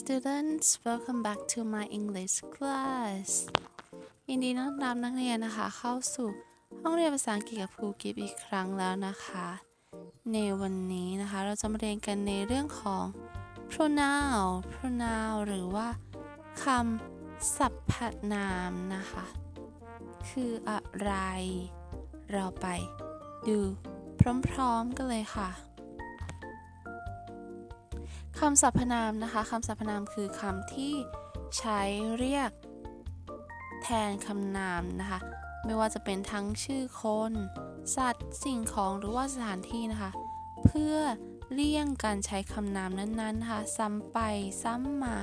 students welcome back to my English class ยินดีต้อนรับนักเรียนนะคะ เข้าสู่ห้องเรียนภาษาอังกฤษกับครูกิฟอีกครั้งแล้วนะคะ ในวันนี้นะคะ เราจะมาเรียนกันในเรื่องของ pronoun pronoun หรือว่าคำสรรพนามนะคะ คืออะไร เราไปดูพร้อมๆกันเลยค่ะ คำสรรพนามนะคะคำสรรพนามคือคำที่ใช้เรียกแทนคำนามนะคะ ไม่ว่าจะเป็นทั้งชื่อคน สัตว์ สิ่งของหรือว่าสถานที่นะคะ เพื่อเลี่ยงการใช้คำนามนั้นๆนะคะซ้ำไปซ้ำมา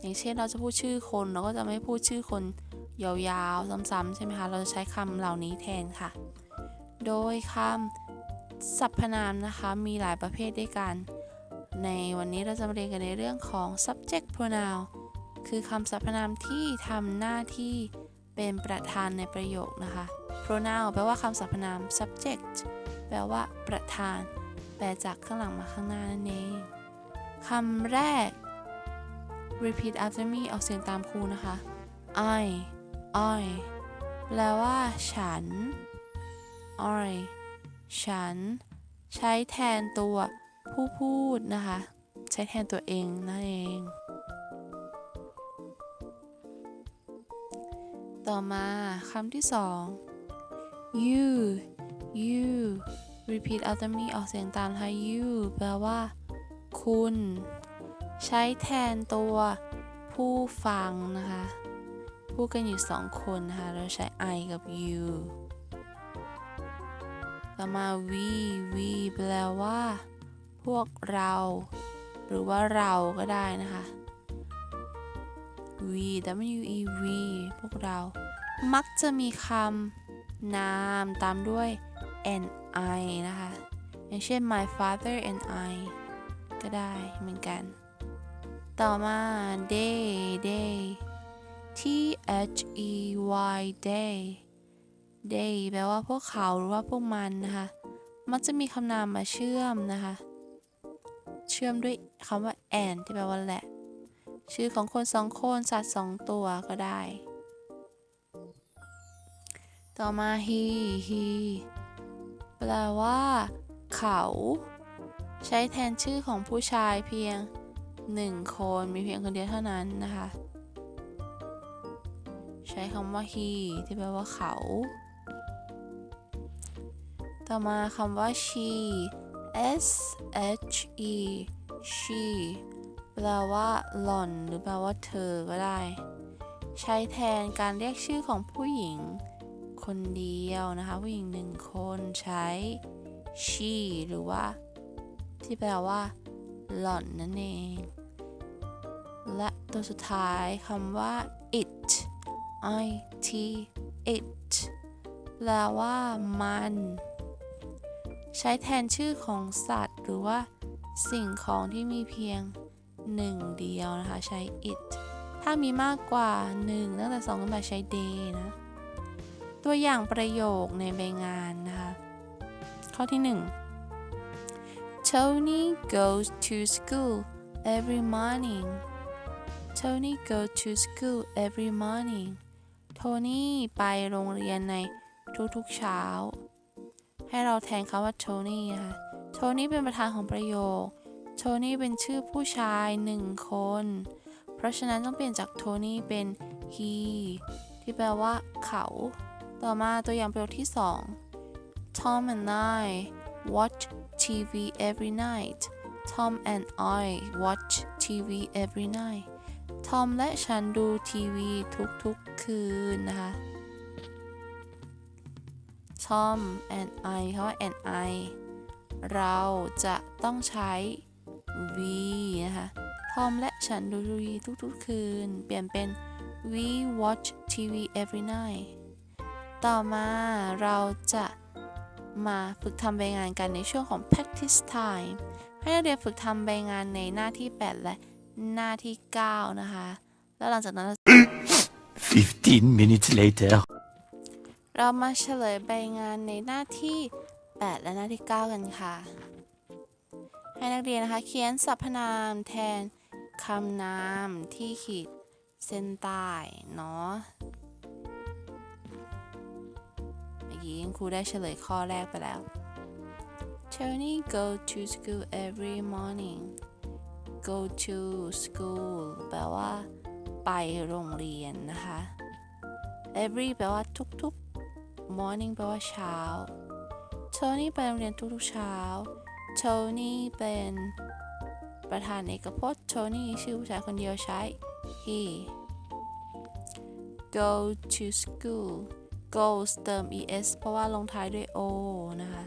อย่างเช่นเราจะพูดชื่อคนเราก็จะไม่พูดชื่อคนยาวๆ ซ้ำๆใช่ไหมคะเราจะใช้คำเหล่านี้แทนค่ะ โดยคำสรรพนามนะคะมีหลายประเภทด้วยกัน ในวันนี้เราจะมาเรียนกันในเรื่องของ subject pronoun คือคำสรรพนามที่ทำหน้าที่เป็นประธานในประโยคนะคะ pronoun แปลว่าคำสรรพนาม subject แปลว่าประธาน แปลจากข้างหลังมาข้างหน้านั่นเองคำแรก repeat after me ออกเสียงตามครูนะคะ I I แปลว่า ฉัน I ฉัน ใช้แทนตัว ผู้พูดนะคะ ใช้แทนตัวเองนั่นเอง ต่อมาคำที่สอง you you repeat after me ออกเสียงตามนะคะ you แปลว่า คุณ ใช้แทนตัวผู้ฟังนะคะ พูดกันอยู่สองคนนะคะ เราใช้ I กับ you ต่อมา we we แปลว่า พวกเรา หรือว่าเราก็ได้นะคะ we w e we พวกเรา มักจะมีคำนามตามด้วย and I นะคะ อย่างเช่น my father and I ก็ได้เหมือนกัน ต่อมา they they t h e y they they แปลว่าพวกเขาหรือว่าพวกมันนะคะ มักจะมีคำนามมาเชื่อมนะคะ เชื่อมด้วยคำว่า and ที่แปลว่าและ ชื่อของคนสองคนสัตว์สองตัวก็ได้ ต่อมา he he แปลว่า เขา ใช้แทนชื่อของผู้ชายเพียงหนึ่งคนมีเพียงคนเดียวเท่านั้นนะคะ ใช้คำว่า he ที่แปลว่าเขา ต่อมาคำว่า she s h e she แปลว่าหล่อน หรือแปลว่าเธอก็ได้ ใช้แทนการเรียกชื่อของผู้หญิง คนเดียวนะคะ ผู้หญิงหนึ่งคนใช้ she หรือว่า ที่แปลว่า หล่อนนั่นเอง และตัวสุดท้ายคำว่า it i t it แปลว่ามัน ใช้แทนชื่อของสัตว์ หรือว่าสิ่งของที่มีเพียงหนึ่งเดียวนะคะ ใช้ it ถ้ามีมากกว่า 1 ตั้งแต่2ขึ้นไปใช้ they นะ ตัวอย่างประโยคในใบงานนะคะ ข้อที่ 1 Tony goes to school every morning Tony goes to school every morning โทนี่ไปโรงเรียนในทุกๆเช้า ให้เราแทนคำว่าโทนี่นะคะโทนี่เป็นประธานของประโยคโทนี่เป็นชื่อผู้ชายหนึ่งคน เพราะฉะนั้นต้องเปลี่ยนจากโทนี่เป็น he ที่แปลว่าเขา ต่อมาตัวอย่างประโยคที่ 2 Tom and I watch TV every night Tom and I watch TV every night ทอมและฉันดูทีวีทุกๆคืนนะคะ Tom and I คำว่า and I เราจะต้องใช้ we นะคะทอมและฉันดูทีวีทุกๆ คืน เปลี่ยนเป็น we watch TV every night ต่อมาเราจะมาฝึกทำใบงานกันในช่วงของ practice time ให้นักเรียนฝึกทำใบงานในหน้าที่ 8 และหน้าที่ 9 นะคะ แล้วหลังจากนั้น 15 minutes later. เรามาเฉลยใบงานในหน้าที่ 8 และหน้าที่ 9 กันค่ะ ให้นักเรียนนะคะ เขียนสรรพนามแทนคำนามที่ขีดเส้นใต้เนาะเมื่อกี้ครูได้เฉลยข้อแรกไปแล้ว Tony go to school every morning go to school แปลว่า ไปโรงเรียนนะคะ every แปลว่าทุกๆ morning แปลว่าเช้า Tony ไปโรงเรียนทุกๆเช้า Tony เป็นประธานเอกพจน์ Tony ชื่อผู้ชายคนเดียวใช้ he go to school goes เติม es เพราะว่าลงท้ายด้วย o นะคะ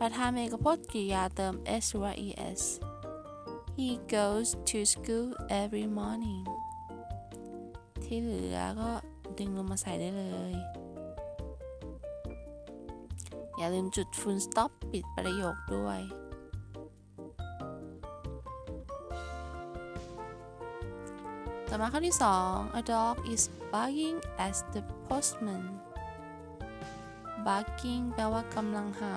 ประธานเอกพจน์กริยาเติม s หรือว่า es he goes to school every morning ที่เหลือก็ดึงลงมาใส่ได้เลย อย่าลืมจุด full stop ปิดประโยคด้วย ต่อมาข้อที่ 2 A dog is barking at the postman barking แปลว่ากำลังเห่า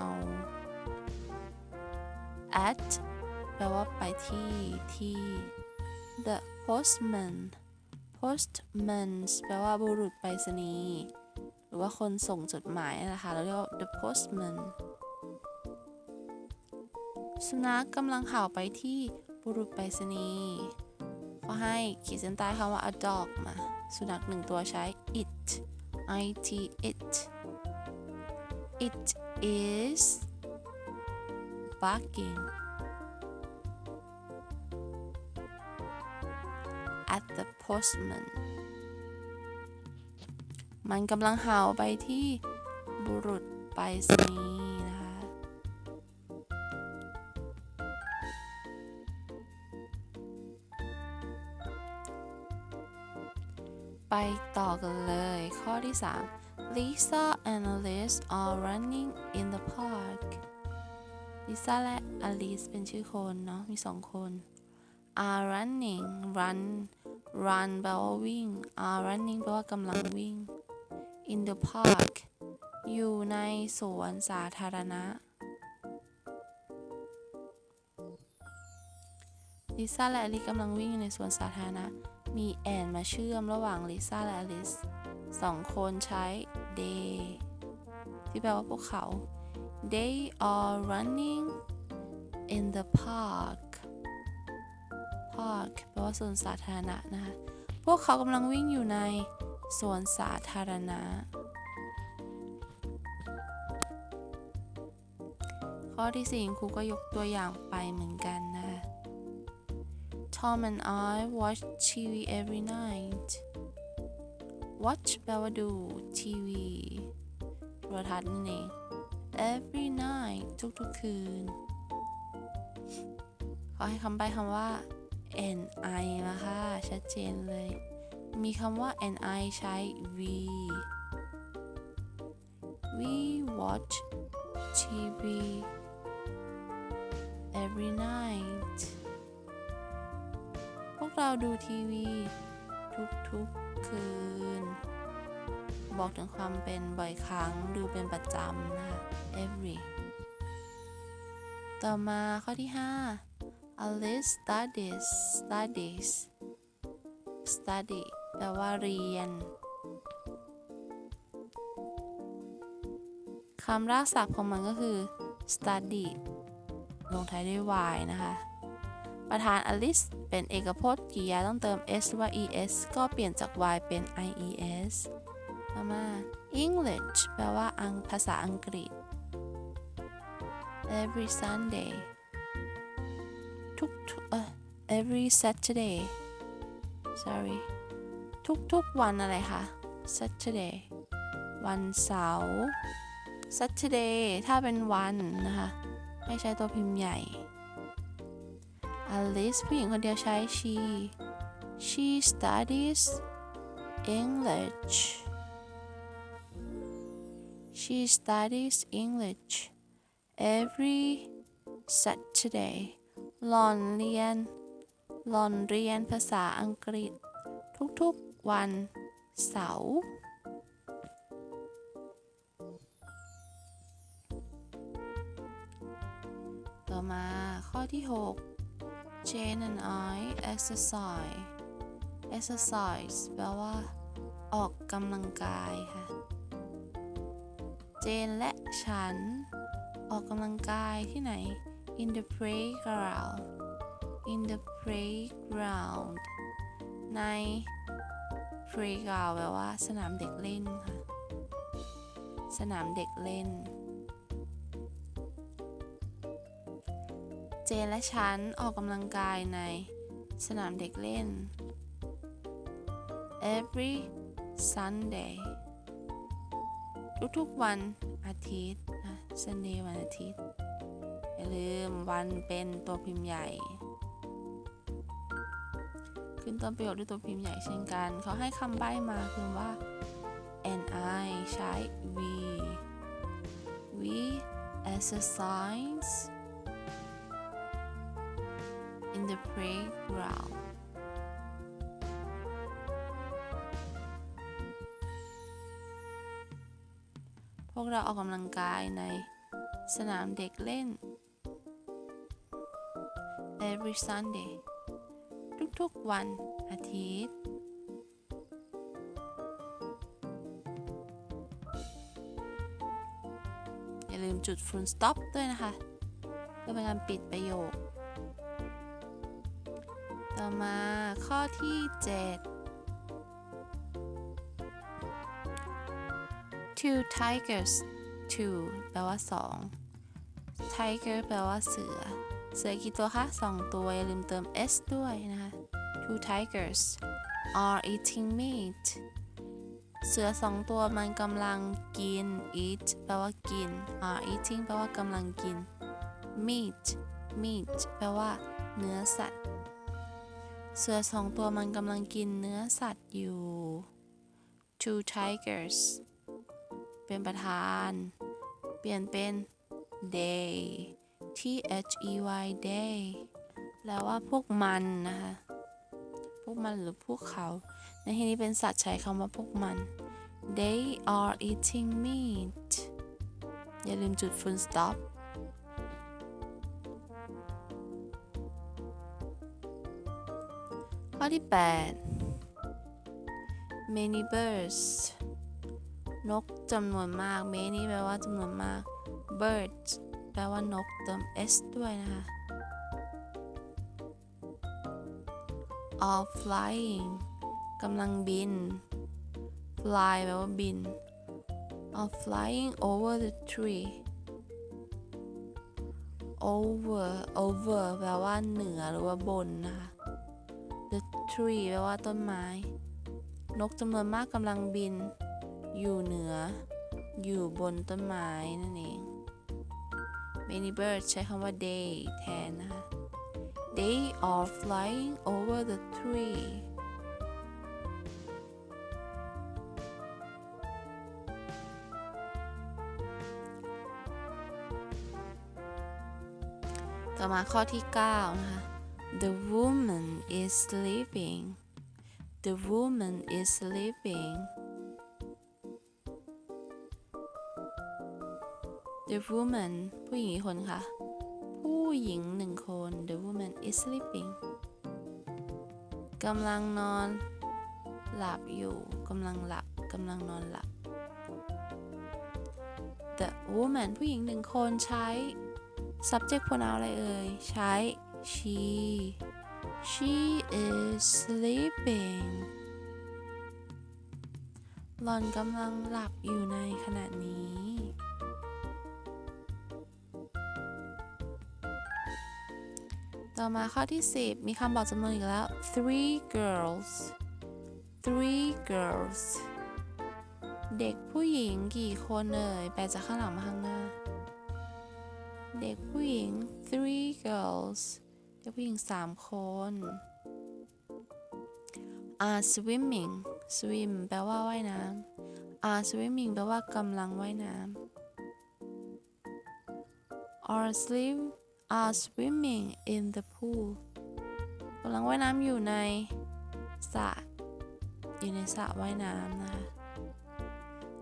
at แปลว่าไปที่ที่ the postman postman แปลว่าบุรุษไปรษณีย์ หรือว่าคนส่งจดหมายนั่แหละคะเราเรียกว่า the postman สุนัขกำลังเห่าไปที่บุรุษไปรษณีย์ก็ให้ขีดเส้นใต้คำว่า a dog มา สุนัขหนึ่งตัวใช้ it it it it is barking at the postman มันกำลังเห่าไปที่บุรุษไปรษณีย์นะคะ ไปต่อกันเลย ข้อที่ 3 Lisa and Alice are running in the park Lisa และ Alice เป็นชื่อคนเนาะมีสองคน are running run run แปลว่าวิ่ง are running แปลว่ากำลังวิ่ง in the park อยู่ในสวนสาธารณะ ลิซ่าและอลิซกำลังวิ่งอยู่ในสวนสาธารณะ มีแอนมาเชื่อมระหว่างลิซ่าและอลิซสองคนใช้ they ที่แปลว่าพวกเขา they are running in the park park แปลว่าสวนสาธารณะนะคะ พวกเขากำลังวิ่งอยู่ใน สวนสาธารณะ ข้อที่สี่ครูก็ยกตัวอย่างไปเหมือนกันนะคะ Tom and I watch TV every night watch แปลว่าดู TV โทรทัศน์นั่นเอง every night ทุกๆคืน ขอให้คำใบ้คำว่า and i นะคะ ชัดเจนเลย มีคำว่า and i ใช้ we we watch TV every night พวกเราดูทีวี ทุกๆคืน บอกถึงความเป็นบ่อยครั้งดูเป็นประจำนะคะ every ต่อมาข้อที่ 5 Alice studies studies study แปลว่าเรียนคำรากศัพท์ของมันก็คือ study ลงท้ายด้วย y นะคะ ประธาน Alice เป็นเอกพจน์กริยาต้องเติม s ว่า es ก็เปลี่ยนจาก y เป็น ies ต่อมา English แปลว่าอังภาษาอังกฤษ every Sunday ทุกๆเอ่อ every Saturday sorry ทุกๆวันอะไรคะ Saturday วันเสาร์ Saturday ถ้าเป็นวันนะคะให้ใช้ตัวพิมพ์ใหญ่ Alice ผู้หญิงคนเดียวใช้ she she studies English she studies English every Saturday หลอนเรียนหลอนเรียนภาษาอังกฤษ วันเสาร์ต่อมาข้อที่ 6 Jane and I exercise exercise แปลว่า ออกกำลังกายค่ะ เจนและฉัน ออกกำลังกายที่ไหน in the playground in the playground ใน playground แปลว่าสนามเด็กเล่นค่ะ สนามเด็กเล่น เจนและฉันออกกำลังกายในสนามเด็กเล่น every Sunday ทุกๆวันอาทิตย์นะ Sunday วันอาทิตย์ อย่าลืมวันเป็นตัวพิมพ์ใหญ่ ขึ้นต้นประโยคด้วยตัวพิมพ์ใหญ่เช่นกัน เขาให้คำใบ้มาคือว่า and I ใช้ we we exercise in the playground พวกเราออกกำลังกายในสนามเด็กเล่น every Sunday ทุกๆวันอาทิตย์ อย่าลืมจุด full stop ด้วยนะคะ เพื่อเป็นการปิดประโยค ต่อมาข้อที่ 7 two tigers two แปลว่า 2 tiger แปลว่าเสือ เสือกี่ตัวคะ 2 ตัว อย่าลืมเติม s ด้วยนะคะ two tigers are eating meat เสือสองตัวมันกำลังกิน eat แปลว่ากิน are eating แปลว่ากำลังกิน meat meat แปลว่าเนื้อสัตว์ เสือสองตัวมันกำลังกินเนื้อสัตว์อยู่ two tigers เป็นประธาน เปลี่ยนเป็น they t h e y day แปลว่าพวกมันนะคะ วกมันหรือพวกเขา ในที่นี้เป็นสัตว์ใช้คำว่าพวกมัน they are eating meat อย่าลืมจุด full stop ข้อที่ 8 many birds นกจำนวนมาก many แปลว่าจำนวนมาก birds แปลว่านกเติม s ด้วยนะคะ are flying กำลังบิน fly แปลว่าบิน are flying over the tree over over แปลว่าเหนือหรือว่าบนนะคะ the tree แปลว่าต้นไม้ นกจำนวนมากกำลังบิน อยู่เหนือ อยู่บนต้นไม้นั่นเอง many birds ใช้คำว่า they แทนนะคะ they are flying over the tree ต่อมาข้อที่ 9 นะคะ The woman is sleeping The woman is sleeping The woman ผู้หญิงกี่คนคะ ผู้หญิงหนึ่งคน The woman is sleeping กำลังนอน หลับอยู่กำลังหลับกำลังนอนหลับ The woman ผู้หญิงหนึ่งคนใช้ subject pronoun อะไรเอ่ย ใช้ she she is sleeping หล่อนกำลังหลับอยู่ในขณะนี้ มาข้อที่ 10 มีคำบอกจำนวนอีกแล้ว three girls three girls เด็กผู้หญิงกี่คนเอ่ยแปลจากข้างหลังมาข้างหน้า เด็กผู้หญิง three girls เด็กผู้หญิง 3 คน are swimming swim แปลว่าว่ายน้ำ are swimming แปลว่ากำลังว่ายน้ำ are swim are swimming in the pool กำลังว่ายน้ำอยู่ในสระอยู่ในสระว่ายน้ำนะคะ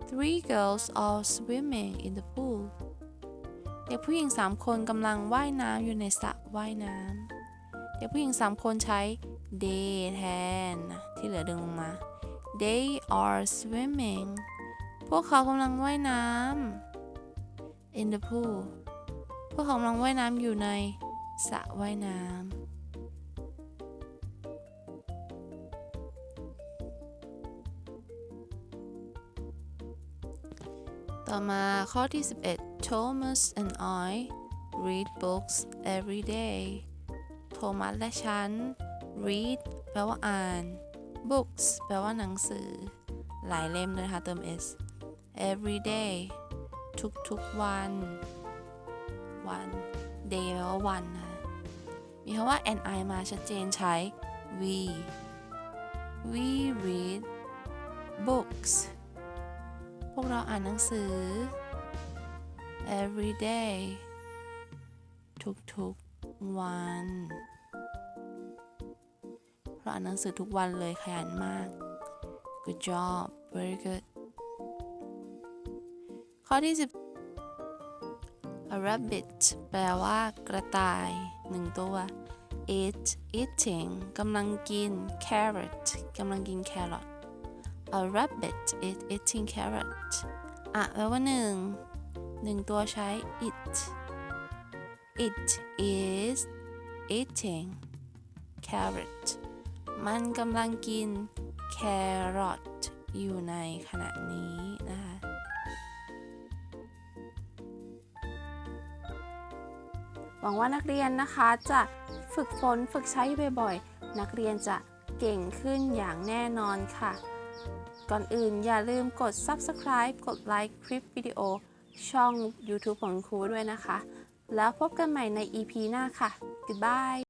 Three girls are swimming in the pool เด็กผู้หญิง3คนกำลังว่ายน้ำอยู่ในสระว่ายน้ำเด็กผู้หญิงสามคนใช้ they แทนนะที่เหลือดึงลงมา they are swimming พวกเขากำลังว่ายน้ำ in the pool วกเขากำลังว่ายน้ำอยู่ในสระว่ายน้ำต่อมาข้อที่ 11 Thomas and I read books every day โทมัสและฉัน read แปลว่าอ่าน books แปลว่าหนังสือ หลายเล่มเลยนะคะเติม s every day ทุกๆวัน วัน day แปลว่าวันนะมีคำว่า and I มาชัดเจนใช้ we we read books พวกเราอ่านหนังสือ every day ทุกๆวันเราอ่านหนังสือทุกวันเลยขยันมาก good job very good ข้อที่10 a rabbit แปลว่ากระต่ายหนึ่งตัว it eating กำลังกิน carrot กำลังกินแครอท A rabbit is eating carrot อะแปลว่าหนึ่งหนึ่งตัวใช้ it it is eating carrot มันกำลังกิน carrot อยู่ในขณะนี้นะคะ วังว่านักเรียนนะคะจะฝึกฝนฝึกใช้บ่อยๆ นักเรียนจะเก่งขึ้นอย่างแน่นอนค่ะ ก่อนอื่นอย่าลืมกด subscribe กดไลค์คลิปวิดีโอ ช่อง YouTube ของครูด้วยนะคะ แล้วพบกันใหม่ใน EP หน้าค่ะ Goodbye